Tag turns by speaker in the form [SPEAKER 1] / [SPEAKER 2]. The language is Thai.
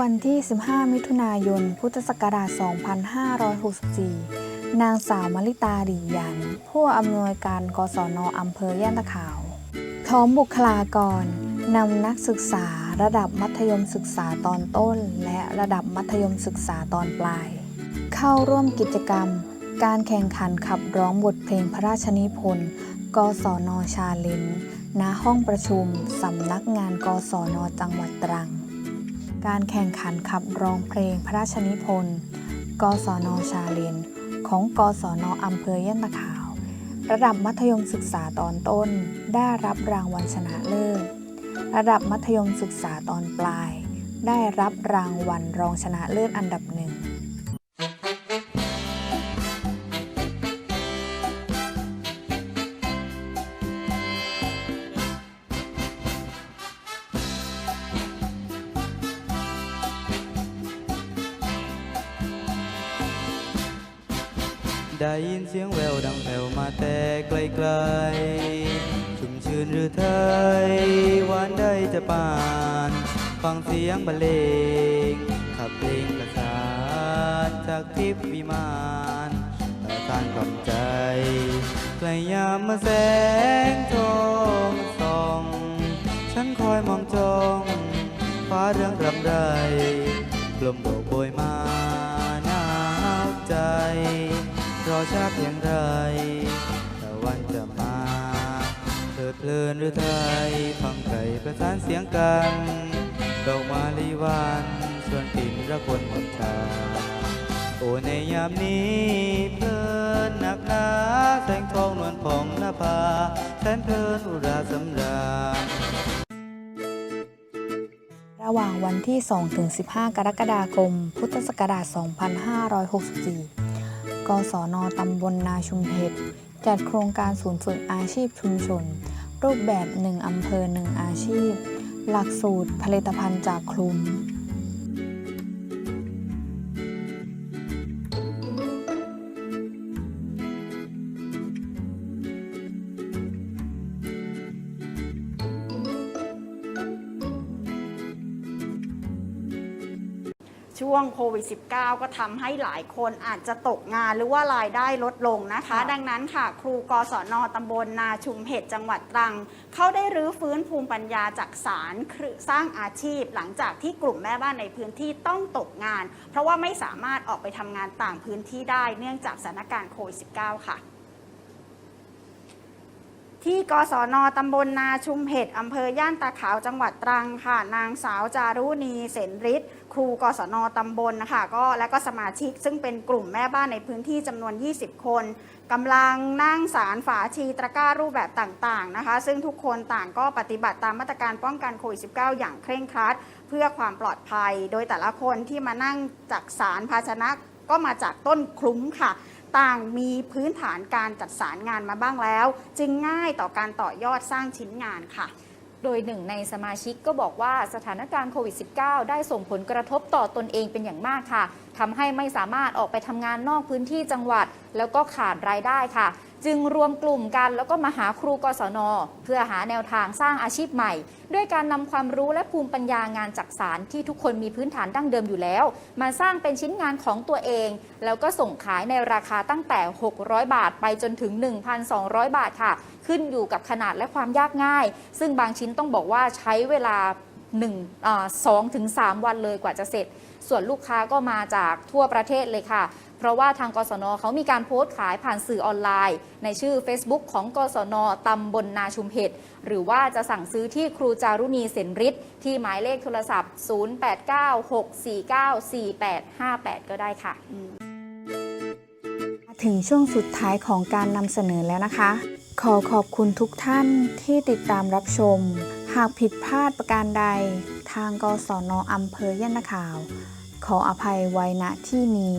[SPEAKER 1] วันที่ 15 มิถุนายน พุทธศักราช 2564 นางสาวมลิตาดียัน ผู้อำนวยการกศนอำเภอย่านตะขาวพร้อมบุคลากรนำนักศึกษาระดับมัธยมศึกษาตอนต้น และระดับมัธยมศึกษาตอนปลาย เข้าร่วมกิจกรรม การแข่งขันขับร้องบทเพลงพระราชนิพนธ์กศนชาเลนณห้องประชุมสำนักงานกศนจังหวัดตรัง การแข่งขันขับร้องเพลงพระราชนิพนธ์ กศนชาเลนจ์ของกศนอำเภอย่านตะขาว ระดับมัธยมศึกษาตอนต้น ได้รับรางวัลชนะเลิศ ระดับมัธยมศึกษาตอนปลาย ได้รับรางวัลรองชนะเลิศอันดับหนึ่ง
[SPEAKER 2] ได้ยินเสียงแววดังแผ่วมาแต่ไกลๆ ชุ่มชื่นหรือไทยหวานได้จะปาน ฟังเสียงบรรเลงขับเพลงประสานจากทิพย์วิมานประสานกล่อมใจใกล้ยามมาแสงทองส่อง ฉันคอยมองจ้องฟ้าเรื่องรำไรลมโบกโบยมาหนาวใจ รอช้าเพียงไรต่วันจะมาเพลิดเพลินหรือไทยฟังไก่ประสานเสียงกันดอกมาลีวันชวนปิ่นระคนหมดชาโอ้ในยามนี้เพลินหนักหนาแสงทองนวลผ่องหน้าผาแสนเพลินอุราสำราญ
[SPEAKER 1] ระหว่างวันที่ 2-15 กรกฎาคม พุทธศักราช 2564 กศนตำบลนาชุมเพชร จัดโครงการศูนย์ฝึกอาชีพชุมชน รูปแบบ 1 อำเภอ 1 อาชีพ หลักสูตรผลิตภัณฑ์จากคลุม
[SPEAKER 3] ช่วงโควิด -19 ก็ทำให้หลายคนอาจจะตกงานหรือว่ารายได้ลดลงนะคะ
[SPEAKER 1] ค่ะ
[SPEAKER 3] ดังนั้นค่ะ ครูกศนตำบลนาชุมเห็ดจังหวัดตรัง เขาได้รื้อฟื้นภูมิปัญญาจากสารคือสร้างอาชีพ หลังจากที่กลุ่มแม่บ้านในพื้นที่ต้องตกงาน เพราะว่าไม่สามารถออกไปทำงานต่างพื้นที่ได้เนื่องจากสถานการณ์โควิด -19 ค่ะ ที่กศนตำบลนาชุมเห็ดอำเภอย่านตาขาวจังหวัดตรังค่ะ นางสาวจารุณีเสนฤทธิ์ครูกศนตำบลนะคะก็และก็สมาชิกซึ่งเป็นกลุ่มแม่บ้านในพื้นที่จำนวน 20 คนกำลังนั่งสารฝาชีตะกร้ารูปแบบต่างๆนะคะ ซึ่งทุกคนต่างก็ปฏิบัติตามมาตรการป้องกันโควิด -19 อย่างเคร่งครัด เพื่อความปลอดภัย โดยแต่ละคนที่มานั่งจากสารภาชนะก็มาจากต้นคลุ้มค่ะ ต่างมีพื้นฐานการจัดสารงานมาบ้างแล้ว จึงง่ายต่อการต่อยอดสร้างชิ้นงานค่ะ
[SPEAKER 4] โดยหนึ่งในสมาชิกก็บอกว่าสถานการณ์โควิด -19 ได้ส่งผลกระทบต่อตนเองเป็นอย่างมากค่ะทำให้ไม่สามารถออกไปทำงานนอกพื้นที่จังหวัด แล้วก็ขาดรายได้ค่ะ จึงรวมกลุ่มกันแล้วก็มาหาครูกศน เพื่อหาแนวทางสร้างอาชีพใหม่ ด้วยการนำความรู้และภูมิปัญญางานจักสารที่ทุกคนมีพื้นฐานดั้งเดิมอยู่แล้ว มาสร้างเป็นชิ้นงานของตัวเอง แล้วก็ส่งขายในราคาตั้งแต่ 600 บาทไปจนถึง 1,200 บาทค่ะ ขึ้นอยู่กับขนาดและความยากง่าย ซึ่งบางชิ้นต้องบอกว่าใช้เวลา1อ่า2ถึง3วันเลยกว่าจะเสร็จ ส่วนลูกค้าก็มาจากทั่วประเทศเลยค่ะ ราะว่าทางกศนเขามีการโพสต์ขายผ่านสื่อออนไลน์ ในชื่อ Facebook ของกศนตำบลนาชุมเห็ดหรือว่าจะสั่งซื้อที่ครูจารุณีเสนฤทธิ์ที่หมายเลขโทรศัพท์ 0896494858 ก็ได้ค่ะ
[SPEAKER 1] ถึงช่วงสุดท้ายของการนำเสนอแล้วนะคะ ขอขอบคุณทุกท่านที่ติดตามรับชม หากผิดพลาดประการใด ทางกศนอำเภอย่านข่าว ขออภัยไว้ณที่นี้